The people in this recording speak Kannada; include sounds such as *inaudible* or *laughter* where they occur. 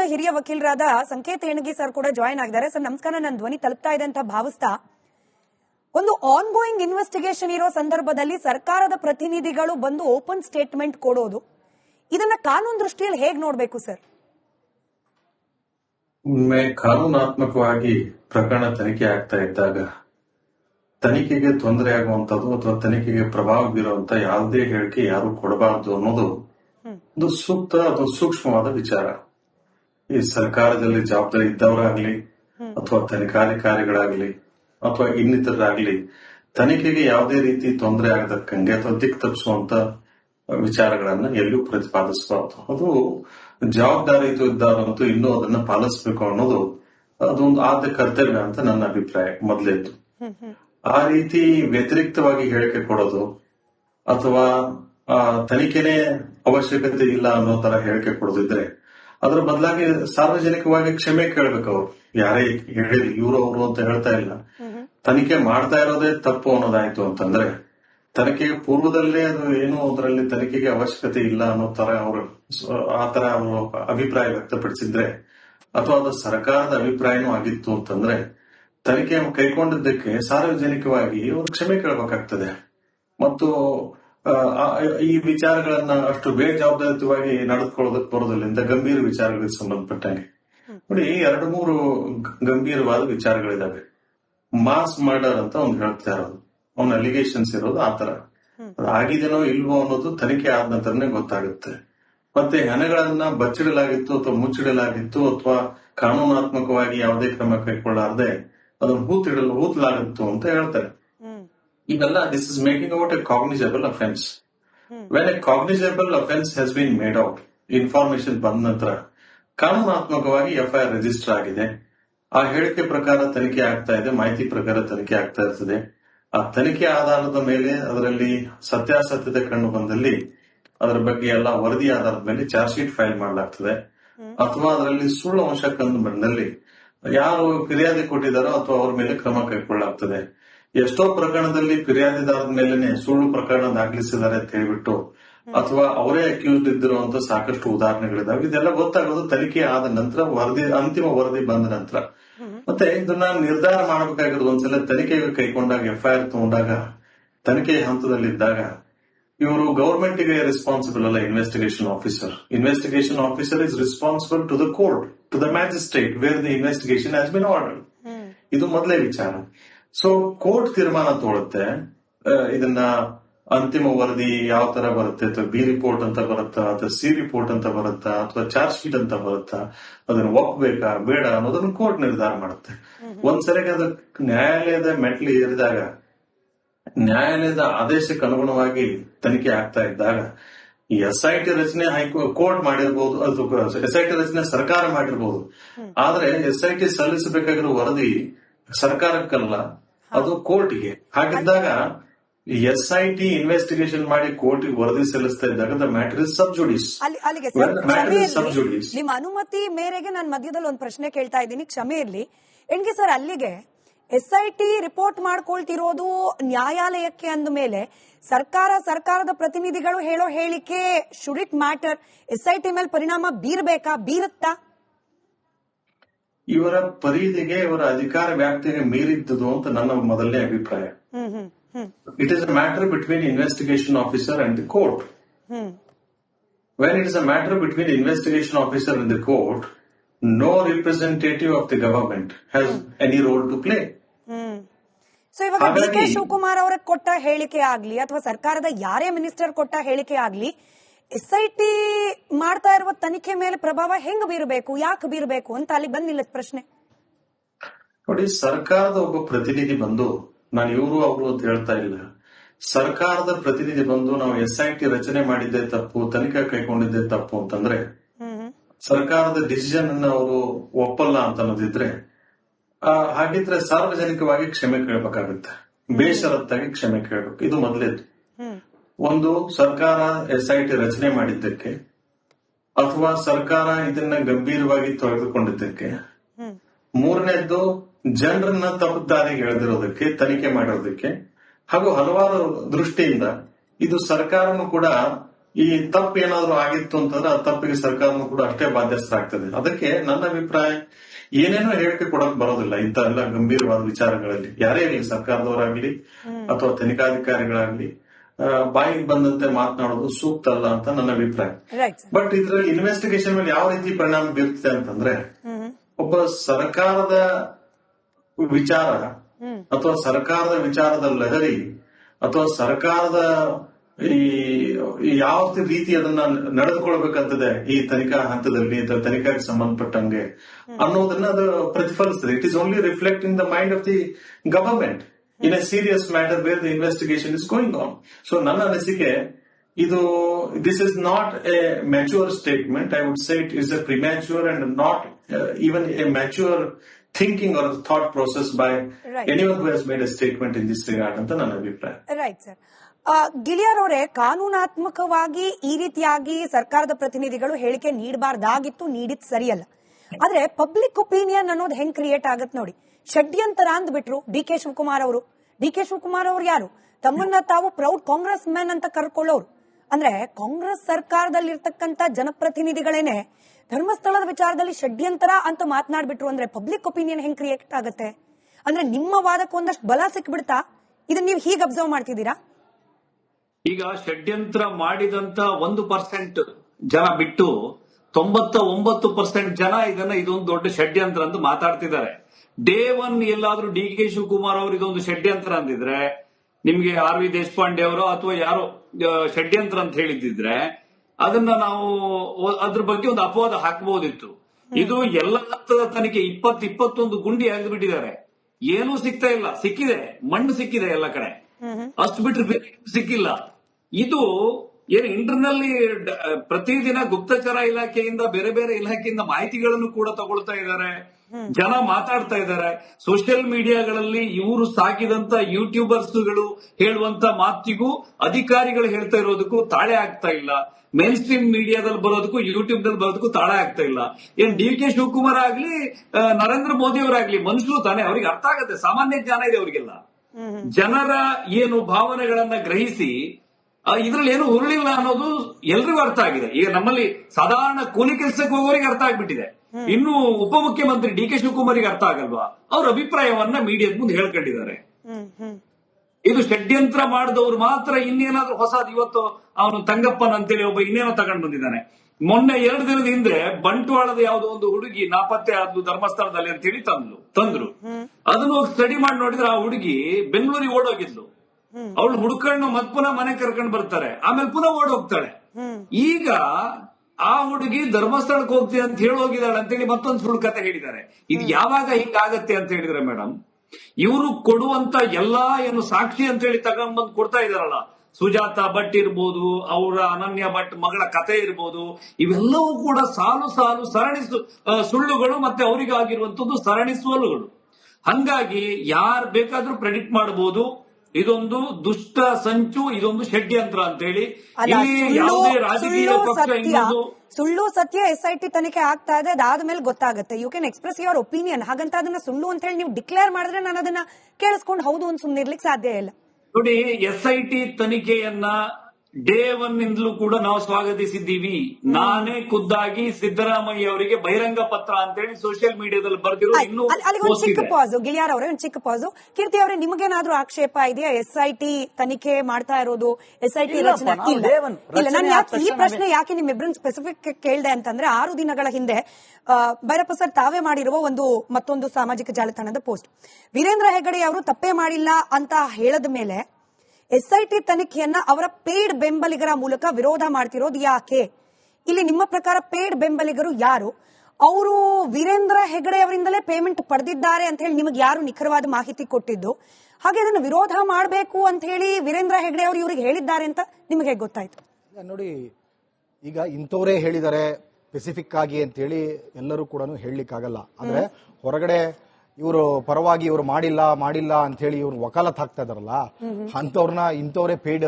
ಹೈಕೋರ್ಟ್ನ ಹಿರಿಯ ವಕೀಲರಾದ ಸಂಕೇತ ಏಣಗಿ ಸರ್ ಕೂಡ ಜಾಯಿನ್ ಆಗಿದ್ದಾರೆ. ಸರ್ ನಮಸ್ಕಾರ. ನನ್ನ ಧ್ವನಿ ತಲುಪ್ತಾ ಇದೆ ಅಂತ ಭಾವಿಸ್ತಾ. ಒಂದು ಆನ್ ಗೋಯಿಂಗ್ ಇನ್ವೆಸ್ಟಿಗೇಷನ್ ಇರೋ ಸಂದರ್ಭದಲ್ಲಿ ಸರ್ಕಾರದ ಪ್ರತಿನಿಧಿಗಳು ಬಂದು ಓಪನ್ ಸ್ಟೇಟ್ಮೆಂಟ್ ಕೊಡೋದು. ಇದನ್ನ ಕಾನೂನು ದೃಷ್ಟಿಯಲ್ಲಿ ಹೇಗ್ ನೋಡ್ಬೇಕು ಸರ್? ಒಮ್ಮೆ ಕಾನೂನಾತ್ಮಕವಾಗಿ ಪ್ರಕರಣ ತನಿಖೆ ಆಗ್ತಾ ಇದ್ದಾಗ ತನಿಖೆಗೆ ತೊಂದರೆ ಆಗುವಂತದ್ದು ಅಥವಾ ತನಿಖೆಗೆ ಪ್ರಭಾವ ಬೀರುವಂತ ಯಾವುದೇ ಹೇಳಿಕೆ ಯಾರು ಕೊಡಬಾರದು ಅನ್ನೋದು ಒಂದು ಸೂಕ್ತ ಅಥವಾ ಸೂಕ್ಷ್ಮವಾದ ವಿಚಾರ. ಈ ಸರ್ಕಾರದಲ್ಲಿ ಜವಾಬ್ದಾರಿ ಇದ್ದವರಾಗ್ಲಿ ಅಥವಾ ತನಿಖಾಧಿಕಾರಿಗಳಾಗ್ಲಿ ಅಥವಾ ಇನ್ನಿತರರಾಗ್ಲಿ ತನಿಖೆಗೆ ಯಾವುದೇ ರೀತಿ ತೊಂದರೆ ಆಗದಕ್ಕಂಗೆ ಅಥವಾ ದಿಕ್ ತಪ್ಪಿಸುವಂತ ವಿಚಾರಗಳನ್ನ ಎಲ್ಲೂ ಪ್ರತಿಪಾದಿಸಬಾರದು ಅದು ಜವಾಬ್ದಾರಿಯುತ ಇದ್ದಾರಂತೂ ಇನ್ನೂ ಅದನ್ನ ಪಾಲಿಸಬೇಕು ಅನ್ನೋದು ಅದೊಂದು ಆದ್ಯ ಕರ್ತವ್ಯ ಅಂತ ನನ್ನ ಅಭಿಪ್ರಾಯ ಮೊದಲೇದ್ದು. ಆ ರೀತಿ ವ್ಯತಿರಿಕ್ತವಾಗಿ ಹೇಳಿಕೆ ಕೊಡೋದು ಅಥವಾ ಆ, ತನಿಖೆನೇ ಅವಶ್ಯಕತೆ ಇಲ್ಲ ಅನ್ನೋ ತರ ಹೇಳಿಕೆ ಕೊಡೋದಿದ್ರೆ ಅದ್ರ ಬದಲಾಗಿ ಸಾರ್ವಜನಿಕವಾಗಿ ಕ್ಷಮೆ ಕೇಳ್ಬೇಕು ಅವ್ರು. ಯಾರೇ ಹೇಳಿ ಇವ್ರು ಅವರು ಅಂತ ಹೇಳ್ತಾ ಇಲ್ಲ. ತನಿಖೆ ಮಾಡ್ತಾ ಇರೋದೇ ತಪ್ಪು ಅನ್ನೋದಾಯ್ತು ಅಂತಂದ್ರೆ ತನಿಖೆ ಪೂರ್ವದಲ್ಲೇ ಅದು ಏನು ಅದರಲ್ಲಿ ತನಿಖೆಗೆ ಅವಶ್ಯಕತೆ ಇಲ್ಲ ಅನ್ನೋ ತರ ಅವರು ಆ ತರ ಅವರು ಅಭಿಪ್ರಾಯ ವ್ಯಕ್ತಪಡಿಸಿದ್ರೆ ಅಥವಾ ಅದು ಸರ್ಕಾರದ ಅಭಿಪ್ರಾಯನೂ ಆಗಿತ್ತು ಅಂತಂದ್ರೆ ತನಿಖೆ ಕೈಕೊಂಡಿದ್ದಕ್ಕೆ ಸಾರ್ವಜನಿಕವಾಗಿ ಅವರು ಕ್ಷಮೆ ಕೇಳಬೇಕಾಗ್ತದೆ. ಮತ್ತು ಈ ವಿಚಾರಗಳನ್ನ ಅಷ್ಟು ಬೇಜವಾಬ್ದಾರಿತವಾಗಿ ನಡೆದುಕೊಳ್ಳೋದಕ್ಕೆ ಬರೋದ್ರಿಂದ ಗಂಭೀರ ವಿಚಾರಗಳಿಗೆ ಸಂಬಂಧಪಟ್ಟಂಗೆ ನೋಡಿ ಎರಡು ಮೂರು ಗಂಭೀರವಾದ ವಿಚಾರಗಳಿದಾವೆ. ಮಾಸ್ ಮರ್ಡರ್ ಅಂತ ಒಂದು ಹೇಳ್ತಾ ಇರೋದು. ಅವನ ಅಲಿಗೇಷನ್ಸ್ ಇರೋದು ಆತರ ಆಗಿದೆನೋ ಇಲ್ವೋ ಅನ್ನೋದು ತನಿಖೆ ಆದ ನಂತರನೇ ಗೊತ್ತಾಗುತ್ತೆ. ಮತ್ತೆ ಹೆಣಗಳನ್ನ ಬಚ್ಚಿಡಲಾಗಿತ್ತು ಅಥವಾ ಮುಚ್ಚಿಡಲಾಗಿತ್ತು ಅಥವಾ ಕಾನೂನಾತ್ಮಕವಾಗಿ ಯಾವುದೇ ಕ್ರಮ ಕೈಗೊಳ್ಳಾರದೆ ಅದನ್ನು ಹೂತಿಡಲು, ಹೂತಲಾಗಿತ್ತು ಅಂತ ಹೇಳ್ತಾರೆ. ಇವೆಲ್ಲ this is making out a cognizable offence when a cognizable offence has been made out information ಬಂದ ನಂತರ ಕಾನೂನಾತ್ಮಕವಾಗಿ ಎಫ್ಐಆರ್ ರಿಜಿಸ್ಟರ್ ಆಗಿದೆ. ಆ ಹೇಳಿಕೆ ಪ್ರಕಾರ ತನಿಖೆ ಆಗ್ತಾ ಇದೆ ಮಾಹಿತಿ ಪ್ರಕಾರ ತನಿಖೆ ಆಗ್ತಾ ಇರ್ತದೆ. ಆ ತನಿಖೆ ಆಧಾರದ ಮೇಲೆ ಅದರಲ್ಲಿ ಸತ್ಯಾಸತ್ಯತೆ ಕಂಡು ಬಂದಲ್ಲಿ ಅದರ ಬಗ್ಗೆ ಎಲ್ಲ ವರದಿ ಆಧಾರದ ಮೇಲೆ ಚಾರ್ಜ್ ಶೀಟ್ ಫೈಲ್ ಮಾಡಲಾಗ್ತದೆ. ಅಥವಾ ಅದರಲ್ಲಿ ಸುಳ್ಳು ಅಂಶ ಕಂಡು ಬಂದಲ್ಲಿ ಯಾರು ಫಿರ್ಯಾದಿ ಕೊಟ್ಟಿದ್ದಾರೋ ಅಥವಾ ಅವರ ಮೇಲೆ ಕ್ರಮ ಕೈಗೊಳ್ಳಲಾಗ್ತದೆ. ಎಷ್ಟೋ ಪ್ರಕರಣದಲ್ಲಿ ಫಿರ್ಯಾದಿದಾರ ಮೇಲೆನೆ ಸುಳ್ಳು ಪ್ರಕರಣ ದಾಖಲಿಸಿದ್ದಾರೆ ಅಂತ ಹೇಳ್ಬಿಟ್ಟು ಅಥವಾ ಅವರೇ ಅಕ್ಯೂಸ್ಡ್ ಇದ್ದಿರುವಂತ ಸಾಕಷ್ಟು ಉದಾಹರಣೆಗಳಿದಾವೆ. ಇದೆಲ್ಲ ಗೊತ್ತಾಗೋದು ತನಿಖೆ ಆದ ನಂತರ ವರದಿ ಅಂತಿಮ ವರದಿ ಬಂದ ನಂತರ. ಮತ್ತೆ ಇದನ್ನ ನಿರ್ಧಾರ ಮಾಡಬೇಕಾಗಿರೋದು ಒಂದ್ಸಲ ತನಿಖೆಗೆ ಕೈಕೊಂಡಾಗ ಎಫ್ಐಆರ್ ತಗೊಂಡಾಗ ತನಿಖೆ ಹಂತದಲ್ಲಿದ್ದಾಗ ಇವರು ಗವರ್ಮೆಂಟ್ಗೆ ರೆಸ್ಪಾನ್ಸಿಬಲ್ ಅಲ್ಲ investigation officer investigation officer is responsible to the court to the magistrate where the investigation has been order ಇದು ಮೊದಲೇ ವಿಚಾರ. ಸೊ ಕೋರ್ಟ್ ತೀರ್ಮಾನ ತೋಳುತ್ತೆ. ಇದನ್ನ ಅಂತಿಮ ವರದಿ ಯಾವ ತರ ಬರುತ್ತೆ? ಅಥವಾ ಬಿ ರಿಪೋರ್ಟ್ ಅಂತ ಬರುತ್ತಾ? ಅಥವಾ ಸಿ ರಿಪೋರ್ಟ್ ಅಂತ ಬರುತ್ತಾ? ಅಥವಾ ಚಾರ್ಜ್ ಶೀಟ್ ಅಂತ ಬರುತ್ತಾ? ಅದನ್ನ ಒಪ್ಬೇಕಾ? ಬೇಡ ಅನ್ನೋದನ್ನ ಕೋರ್ಟ್ ನಿರ್ಧಾರ ಮಾಡುತ್ತೆ. ಒಂದ್ಸರಿಗೆ ಅದು ನ್ಯಾಯಾಲಯದ ಮೆಟ್ಲಿ ಏರಿದಾಗ ನ್ಯಾಯಾಲಯದ ಆದೇಶಕ್ಕೆ ಅನುಗುಣವಾಗಿ ತನಿಖೆ ಆಗ್ತಾ ಇದ್ದಾಗ ಈ ಎಸ್ ಐ ಟಿ ರಚನೆ ಹೈಕೋ ಕೋರ್ಟ್ ಮಾಡಿರ್ಬೋದು ಅಥವಾ ಎಸ್ ಐ ಟಿ ರಚನೆ ಸರ್ಕಾರ ಮಾಡಿರ್ಬೋದು. ಆದ್ರೆ ಎಸ್ ಐ ಟಿ ಸಲ್ಲಿಸಬೇಕಾಗಿರೋ ವರದಿ ಸರ್ಕಾರಕ್ಕಲ್ಲ ಅದು ಕೋರ್ಟ್ಗೆ. ಹಾಗಿದ್ದಾಗ ಎಸ್ ಐ ಟಿ ಇನ್ವೆಸ್ಟಿಗೇಷನ್ ಮಾಡಿ ಕೋರ್ಟ್ಗೆ ವರದಿ ಸಲ್ಲಿಸ್ತಾ ಇದ್ದಾಗ the matter is sub judice. ನಿಮ್ಮ ಅನುಮತಿ ಮೇರೆಗೆ ನಾನು ಮಧ್ಯದಲ್ಲಿ ಒಂದು ಪ್ರಶ್ನೆ ಕೇಳ್ತಾ ಇದ್ದೀನಿ. ಕ್ಷಮೆ ಇರಲಿ. ಹೆಂಗೆ ಸರ್ ಅಲ್ಲಿಗೆ ಎಸ್ ಐ ಟಿ ರಿಪೋರ್ಟ್ ಮಾಡ್ಕೊಳ್ತಿರೋದು ನ್ಯಾಯಾಲಯಕ್ಕೆ ಅಂದ ಮೇಲೆ ಸರ್ಕಾರ ಸರ್ಕಾರದ ಪ್ರತಿನಿಧಿಗಳು ಹೇಳೋ ಹೇಳಿಕೆ should it matter S I T ಮೇಲೆ ಪರಿಣಾಮ ಬೀರ್ಬೇಕಾ? ಬೀರುತ್ತಾ? ಇವರ ಪರಿಧಿಗೆ ಇವರ ಅಧಿಕಾರ ವ್ಯಾಪ್ತಿಗೆ ಮೀರಿದ್ದುದು ಅಂತ ನನ್ನ ಮೊದಲನೇ ಅಭಿಪ್ರಾಯ. It is a matter between investigation officer and the court when it is a matter between investigation officer and the court no representative of the government has any role to play so ಇವಾಗ ಡಿ ಕೆ ಶಿವಕುಮಾರ್ ಅವರ ಕೊಟ್ಟ ಹೇಳಿಕೆ ಆಗ್ಲಿ ಅಥವಾ ಸರ್ಕಾರದ ಯಾರೇ ಮಿನಿಸ್ಟರ್ ಕೊಟ್ಟ ಹೇಳಿಕೆ ಆಗ್ಲಿ ಎಸ್ ಐ ಟಿ ಮಾಡ್ತಾ ಇರುವ ತನಿಖೆ ಮೇಲೆ ಪ್ರಭಾವ ಹೆಂಗ್ ಬೀರಬೇಕು ಯಾಕೆ ಬೀರಬೇಕು ಅಂತ ಅಲ್ಲಿ ಬಂದಿಲ್ಲ ಪ್ರಶ್ನೆ. ನೋಡಿ ಸರ್ಕಾರದ ಒಬ್ಬ ಪ್ರತಿನಿಧಿ ಬಂದು ನಾನು ಇವರು ಅವರು ಅಂತ ಹೇಳ್ತಾ ಇಲ್ಲ. ಸರ್ಕಾರದ ಪ್ರತಿನಿಧಿ ಬಂದು ನಾವು ಎಸ್ ಐ ಟಿ ರಚನೆ ಮಾಡಿದ್ದೆ ತಪ್ಪು ತನಿಖೆ ಕೈಗೊಂಡಿದ್ದೆ ತಪ್ಪು ಅಂತಂದ್ರೆ ಸರ್ಕಾರದ ಡಿಸಿಷನ್ ಅನ್ನ ಅವರು ಒಪ್ಪಲ್ಲ ಅಂತ ಅನ್ನೋದಿದ್ರೆ ಹಾಗಿದ್ರೆ ಸಾರ್ವಜನಿಕವಾಗಿ ಕ್ಷಮೆ ಕೇಳಬೇಕಾಗುತ್ತೆ. ಬೇಷರತ್ತಾಗಿ ಕ್ಷಮೆ ಕೇಳಬೇಕು. ಇದು ಮೊದಲೇದು. ಒಂದು ಸರ್ಕಾರ ಎಸ್ ಐ ಟಿ ರಚನೆ ಮಾಡಿದ್ದಕ್ಕೆ ಅಥವಾ ಸರ್ಕಾರ ಇದನ್ನ ಗಂಭೀರವಾಗಿ ತೆಗೆದುಕೊಂಡಿದ್ದಕ್ಕೆ ಹ್ಮ್. ಮೂರನೇದ್ದು ಜನರನ್ನ ತಪ್ಪು ದಾರಿಗೆ ಎಳೆದಿರೋದಕ್ಕೆ ತನಿಖೆ ಮಾಡಿರೋದಕ್ಕೆ ಹಾಗೂ ಹಲವಾರು ದೃಷ್ಟಿಯಿಂದ ಇದು ಸರ್ಕಾರನು ಕೂಡ ಈ ತಪ್ಪು ಏನಾದ್ರು ಆಗಿತ್ತು ಅಂತಂದ್ರೆ ಆ ತಪ್ಪಿಗೆ ಸರ್ಕಾರನು ಕೂಡ ಅಷ್ಟೇ ಬಾಧ್ಯಸ್ಥರಾಗ್ತದೆ. ಅದಕ್ಕೆ ನನ್ನ ಅಭಿಪ್ರಾಯ ಏನೇನೋ ಹೇಳಿಕೆ ಕೊಡಕ್ ಬರೋದಿಲ್ಲ ಇಂತ ಎಲ್ಲ ಗಂಭೀರವಾದ ವಿಚಾರಗಳಲ್ಲಿ. ಯಾರೇ ಇರಲಿ ಸರ್ಕಾರದವರಾಗ್ಲಿ ಅಥವಾ ತನಿಖಾಧಿಕಾರಿಗಳಾಗ್ಲಿ. ಬಾಯಿಗೆ ಬಂದಂತೆ ಮಾತನಾಡೋದು ಸೂಕ್ತ ಅಲ್ಲ ಅಂತ ನನ್ನ ಅಭಿಪ್ರಾಯ. ಬಟ್ ಇದ್ರಲ್ಲಿ ಇನ್ವೆಸ್ಟಿಗೇಷನ್ ಮೇಲೆ ಯಾವ ರೀತಿ ಪರಿಣಾಮ ಬೀರುತ್ತೆ ಅಂತಂದ್ರೆ ಒಬ್ಬ ಸರ್ಕಾರದ ವಿಚಾರ ಅಥವಾ ಸರ್ಕಾರದ ವಿಚಾರದ ಲಹರಿ ಅಥವಾ ಸರ್ಕಾರದ ಈ ಈ ಯಾವ ರೀತಿ ಅದನ್ನ ನಡೆದುಕೊಳ್ಬೇಕಂತದೆ ಈ ತನಿಖಾ ಹಂತದಲ್ಲಿ ಅಥವಾ ತನಿಖೆಗೆ ಸಂಬಂಧಪಟ್ಟಂಗೆ ಅನ್ನೋದನ್ನ ಅದು ಪ್ರತಿಫಲಿಸ್ತದೆ. It is only reflect in the mind of the government in a serious matter where the investigation is going on so ನನ್ನ ಅನಿಸಿಕೆ ಇದು this is not a mature statement I would say it is a premature and not even a mature thinking or thought process by any anyone who has made a statement in this regard ಅಂತ ನನ್ನ ಅಭಿಪ್ರಾಯ. ರೈಟ್ ಸರ್ ಗಿಳಿಯರ್ ಅವರೇ ಕಾನೂನಾತ್ಮಕವಾಗಿ ಈ ರೀತಿಯಾಗಿ ಸರ್ಕಾರದ ಪ್ರತಿನಿಧಿಗಳು ಹೇಳಿಕೆ ನೀಡಬಾರ್ದಾಗಿತ್ತು ನೀಡಿದ್ ಸರಿಯಲ್ಲ. *laughs* ಆದ್ರೆ ಪಬ್ಲಿಕ್ ಒಪಿನಿಯನ್ ಅನ್ನೋದು ಹೆಂಗ್ ಕ್ರಿಯೇಟ್ ಆಗತ್ ನೋಡಿ. ಷಡ್ಯಂತರ ಅಂದ್ಬಿಟ್ರು ಡಿ ಕೆ ಶಿವಕುಮಾರ್ ಅವರು. ಡಿ ಕೆ ಶಿವಕುಮಾರ್ ಅವರು ಯಾರು? ತಮ್ಮನ್ನ ತಾವು ಪ್ರೌಡ್ ಕಾಂಗ್ರೆಸ್ ಮ್ಯಾನ್ ಅಂತ ಕರ್ಕೊಳ್ಳೋರು. ಅಂದ್ರೆ ಕಾಂಗ್ರೆಸ್ ಸರ್ಕಾರದಲ್ಲಿರ್ತಕ್ಕಂತ ಜನಪ್ರತಿನಿಧಿಗಳೇನೆ ಧರ್ಮಸ್ಥಳದ ವಿಚಾರದಲ್ಲಿ ಷಡ್ಯಂತರ ಅಂತ ಮಾತನಾಡ್ಬಿಟ್ರು ಅಂದ್ರೆ ಪಬ್ಲಿಕ್ ಒಪಿನಿಯನ್ ಹೆಂಗ್ ಕ್ರಿಯೇಟ್ ಆಗುತ್ತೆ? ಅಂದ್ರೆ ನಿಮ್ಮ ವಾದಕ್ಕೆ ಒಂದಷ್ಟು ಬಲ ಸಿಕ್ಬಿಡ್ತಾ? ಇದನ್ನ ನೀವು ಹೀಗೆ ಅಬ್ಸರ್ವ್ ಮಾಡ್ತಿದ್ದೀರಾ? ಈಗ ಷಡ್ಯಂತ್ರ ಮಾಡಿದಂತ ಒಂದು ಪರ್ಸೆಂಟ್ ಜನ ಬಿಟ್ಟು ತೊಂಬತ್ತ ಒಂಬತ್ತು ಪರ್ಸೆಂಟ್ ಜನ ಇದನ್ನ ಇದೊಂದು ದೊಡ್ಡ ಷಡ್ಯಂತ್ರ ಅಂತ ಮಾತಾಡ್ತಿದ್ದಾರೆ. ಡೇ ಒನ್ ಎಲ್ಲಾದ್ರೂ ಡಿ ಕೆ ಶಿವಕುಮಾರ್ ಅವರು ಇದೊಂದು ಷಡ್ಯಂತ್ರ ಅಂದಿದ್ರೆ ನಿಮ್ಗೆ ಆರ್ ವಿ ದೇಶಪಾಂಡೆ ಅವರು ಅಥವಾ ಯಾರು ಷಡ್ಯಂತ್ರ ಅಂತ ಹೇಳಿದ್ರೆ ಅದನ್ನ ನಾವು ಅದ್ರ ಬಗ್ಗೆ ಒಂದು ಅಪವಾದ ಹಾಕಬಹುದಿತ್ತು ಇದು ಎಲ್ಲ ಹತ್ತದ ತನಿಖೆ ಇಪ್ಪತ್ ಇಪ್ಪತ್ತೊಂದು ಗುಂಡಿ ಬಿಟ್ಟಿದ್ದಾರೆ ಏನೂ ಸಿಗ್ತಾ ಇಲ್ಲ. ಸಿಕ್ಕಿದೆ. ಮಣ್ಣು ಸಿಕ್ಕಿದೆ ಎಲ್ಲ ಕಡೆ. ಅಷ್ಟು ಬಿಟ್ರೆ ಸಿಕ್ಕಿಲ್ಲ. ಇದು ಏನು ಇಂಟರ್ನಲ್ಲಿ ಪ್ರತಿದಿನ ಗುಪ್ತಚರ ಇಲಾಖೆಯಿಂದ ಬೇರೆ ಬೇರೆ ಇಲಾಖೆಯಿಂದ ಮಾಹಿತಿಗಳನ್ನು ಕೂಡ ತಗೊಳ್ತಾ ಇದ್ದಾರೆ. ಜನ ಮಾತಾಡ್ತಾ ಇದ್ದಾರೆ. ಸೋಷಿಯಲ್ ಮೀಡಿಯಾಗಳಲ್ಲಿ ಇವರು ಸಾಕಿದಂತ ಯೂಟ್ಯೂಬರ್ಸ್ಗಳು ಹೇಳುವಂತ ಮಾತಿಗೂ ಅಧಿಕಾರಿಗಳು ಹೇಳ್ತಾ ಇರೋದಕ್ಕೂ ತಾಳೆ ಆಗ್ತಾ ಇಲ್ಲ. ಮೇನ್ ಸ್ಟ್ರೀಮ್ ಮೀಡಿಯಾದಲ್ಲಿ ಬರೋದಕ್ಕೂ ಯೂಟ್ಯೂಬ್ನಲ್ಲಿ ಬರೋದಕ್ಕೂ ತಾಳೆ ಆಗ್ತಾ ಇಲ್ಲ. ಏನ್ ಡಿ ಕೆ ಶಿವಕುಮಾರ್ ಆಗ್ಲಿ ನರೇಂದ್ರ ಮೋದಿ ಅವರಾಗ್ಲಿ ಮನುಷ್ಯರು ತಾನೇ ಅವ್ರಿಗೆ ಅರ್ಥ ಆಗತ್ತೆ. ಸಾಮಾನ್ಯ ಜ್ಞಾನ ಇದೆ ಅವರಿಗೆಲ್ಲ. ಜನರ ಏನು ಭಾವನೆಗಳನ್ನ ಗ್ರಹಿಸಿ ಇದ್ರಲ್ಲಿ ಏನು ಉರುಳಿಲ್ಲ ಅನ್ನೋದು ಎಲ್ರಿಗೂ ಅರ್ಥ ಆಗಿದೆ. ಈಗ ನಮ್ಮಲ್ಲಿ ಸಾಧಾರಣ ಕೂಲಿ ಕೆಲಸಕ್ಕೆ ಹೋಗೋರಿಗೆ ಅರ್ಥ ಆಗ್ಬಿಟ್ಟಿದೆ. ಇನ್ನು ಉಪಮುಖ್ಯಮಂತ್ರಿ ಡಿ ಕೆ ಶಿವಕುಮಾರಿಗೆ ಅರ್ಥ ಆಗಲ್ವಾ? ಅವ್ರ ಅಭಿಪ್ರಾಯವನ್ನ ಮೀಡಿಯಾದ ಮುಂದೆ ಹೇಳ್ಕೊಂಡಿದ್ದಾರೆ. ಇದು ಷಡ್ಯಂತ್ರ ಮಾಡಿದವರು ಮಾತ್ರ ಇನ್ನೇನಾದ್ರೂ ಹೊಸದು ಇವತ್ತು ಅವನು ತಂಗಪ್ಪನ್ ಅಂತೇಳಿ ಒಬ್ಬ ಇನ್ನೇನೋ ತಗೊಂಡ್ ಬಂದಿದ್ದಾನೆ. ಮೊನ್ನೆ ಎರಡು ದಿನದ ಹಿಂದೆ ಬಂಟ್ವಾಳದ ಯಾವುದೋ ಒಂದು ಹುಡುಗಿ ನಾಪತ್ತೆ ಆದ್ಲು ಧರ್ಮಸ್ಥಳದಲ್ಲಿ ಅಂತ ಹೇಳಿ ತಂದ್ಲು ತಂದ್ರು. ಅದನ್ನು ಸ್ಟಡಿ ಮಾಡಿ ನೋಡಿದ್ರೆ ಆ ಹುಡುಗಿ ಬೆಂಗಳೂರಿಗೆ ಓಡೋಗಿದ್ಲು. ಅವಳು ಹುಡ್ಕೊಂಡು ಮತ್ ಪುನಃ ಮನೆ ಕರ್ಕೊಂಡು ಬರ್ತಾರೆ. ಆಮೇಲೆ ಪುನಃ ಓಡ್ ಹೋಗ್ತಾಳೆ. ಈಗ ಆ ಹುಡುಗಿ ಧರ್ಮಸ್ಥಳಕ್ಕೆ ಹೋಗ್ತೀನಿ ಅಂತ ಹೇಳಿ ಹೋಗಿದ್ದಾಳೆ ಅಂತೇಳಿ ಮತ್ತೊಂದು ಸುಳ್ಳು ಕತೆ ಹೇಳಿದ್ದಾರೆ. ಇದು ಯಾವಾಗ ಹಿಂಗಾಗತ್ತೆ ಅಂತ ಹೇಳಿದ್ರೆ ಮೇಡಮ್ ಇವರು ಕೊಡುವಂತ ಎಲ್ಲಾ ಏನು ಸಾಕ್ಷಿ ಅಂತ ಹೇಳಿ ತಗೊಂಡ್ಬಂದು ಕೊಡ್ತಾ ಇದಾರಲ್ಲ ಸುಜಾತ ಭಟ್ ಇರ್ಬೋದು ಅವರ ಅನನ್ಯ ಭಟ್ ಮಗಳ ಕತೆ ಇರ್ಬೋದು ಇವೆಲ್ಲವೂ ಕೂಡ ಸಾಲು ಸಾಲು ಸರಣಿ ಸುಳ್ಳುಗಳು ಮತ್ತೆ ಅವರಿಗಾಗಿರುವಂತದ್ದು ಸರಣಿ ಸೋಲುಗಳು ಹಂಗಾಗಿ ಯಾರು ಬೇಕಾದ್ರೂ ಪ್ರೆಡಿಕ್ಟ್ ಮಾಡಬಹುದು ಇದೊಂದು ದುಷ್ಟ ಸಂಚು ಇದೊಂದು ಷಡ್ಯಂತ್ರ ಅಂತ ಹೇಳಿ ಯಾವುದೇ ರಾಜಕೀಯ ಪಕ್ಷ ಇನ್ನೊಂದು ಸುಳ್ಳು ಸತ್ಯ ಎಸ್ ಐ ಟಿ ತನಿಖೆ ಆಗ್ತಾ ಇದೆ ಅದಾದ್ಮೇಲೆ ಗೊತ್ತಾಗುತ್ತೆ. You can express your opinion ಹಾಗಂತ ಅದನ್ನ ಸುಳ್ಳು ಅಂತ ಹೇಳಿ ನೀವು ಡಿಕ್ಲೇರ್ ಮಾಡಿದ್ರೆ ನಾನು ಅದನ್ನ ಕೇಳಿಸ್ಕೊಂಡು ಹೌದು ಅಂತ ಸುಮ್ಮನಿರ್ಲಿಕ್ಕೆ ಸಾಧ್ಯ ಇಲ್ಲ. ನೋಡಿ ಎಸ್ ಐ ಟಿ ತನಿಖೆಯನ್ನ ಡೇ ಒನ್ ನಿಂದಲೂ ಕೂಡ ನಾವು ಸ್ವಾಗತಿಸಿದ್ದೀವಿ. ನಾನೇ ಖುದ್ದಾಗಿ ಸಿದ್ದರಾಮಯ್ಯ ಅವರಿಗೆ ಬಹಿರಂಗ ಪತ್ರ ಅಂತ ಹೇಳಿ ಸೋಷಿಯಲ್ ಮೀಡಿಯಾದಲ್ಲಿ ಬರೆದಿರೋ. ಇನ್ನೂ ಅಲ್ಲಿ- ಒಂದು ಚಿಕ್ಕ. ಪಾಸು ಗಿಳಿಯಾರ್ ಅವರೇ ಒಂದು ಚಿಕ್ಕ ಪಾಸು ಕೀರ್ತಿ ಅವರೇ ನಿಮಗೇನಾದ್ರೂ ಆಕ್ಷೇಪ ಇದೆಯಾ? ಎಸ್ ಐ ಟಿ ತನಿಖೆ ಮಾಡ್ತಾ ಇರೋದು ಎಸ್ ಐ ಟಿ ರಚನೆ ಇಲ್ಲ. ದೇವನ್ ಇಲ್ಲ ನಾನು ಯಾಕೆ ಈ ಪ್ರಶ್ನೆ ಯಾಕೆ ನಿಮ್ಮಿಬ್ರನ್ನ ಸ್ಪೆಸಿಫಿಕ್ ಕೇಳ್ದೆ ಅಂತಂದ್ರೆ ಆರು ದಿನಗಳ ಹಿಂದೆ ಭೈರಪ್ಪ ಸರ್ ತಾವೇ ಮಾಡಿರುವ ಒಂದು ಮತ್ತೊಂದು ಸಾಮಾಜಿಕ ಜಾಲತಾಣದ ಪೋಸ್ಟ್ ವೀರೇಂದ್ರ ಹೆಗಡೆ ಅವರು ತಪ್ಪೇ ಮಾಡಿಲ್ಲ ಅಂತ ಹೇಳದ ಮೇಲೆ ಎಸ್ ಐ ಟಿ ತನಿಖೆಯನ್ನ ಅವರ ಪೇಡ್ ಬೆಂಬಲಿಗರ ಮೂಲಕ ವಿರೋಧ ಮಾಡ್ತಿರೋದು ಯಾಕೆ? ಇಲ್ಲಿ ನಿಮ್ಮ ಪ್ರಕಾರ ಪೇಡ್ ಬೆಂಬಲಿಗರು ಯಾರು? ಅವರು ವೀರೇಂದ್ರ ಹೆಗಡೆ ಅವರಿಂದಲೇ ಪೇಮೆಂಟ್ ಪಡೆದಿದ್ದಾರೆ ಅಂತ ಹೇಳಿ ನಿಮಗೆ ಯಾರು ನಿಖರವಾದ ಮಾಹಿತಿ ಕೊಟ್ಟಿದ್ದು? ಹಾಗೆ ಅದನ್ನು ವಿರೋಧ ಮಾಡಬೇಕು ಅಂತ ಹೇಳಿ ವೀರೇಂದ್ರ ಹೆಗಡೆ ಅವರು ಇವರಿಗೆ ಹೇಳಿದ್ದಾರೆ ಅಂತ ನಿಮಗೆ ಹೇಗೆ ಗೊತ್ತಾಯ್ತು? ನೋಡಿ ಈಗ ಇಂಥವರೇ ಹೇಳಿದ್ದಾರೆ ಸ್ಪೆಸಿಫಿಕ್ ಆಗಿ ಅಂತ ಹೇಳಿ ಎಲ್ಲರೂ ಕೂಡ ಹೇಳಲಿಕ್ಕಾಗಲ್ಲ. ಆದ್ರೆ ಹೊರಗಡೆ ಇವರು ಪರವಾಗಿ ಇವರು ಮಾಡಿಲ್ಲ ಮಾಡಿಲ್ಲ ಅಂತ ಹೇಳಿ ಇವ್ರು ವಕಾಲತ್ ಹಾಕ್ತಾ ಇದಾರಲ್ಲ ಅಂತವ್ರನ್ನ ಇಂಥವ್ರೆ ಪೇಯ್ಡ್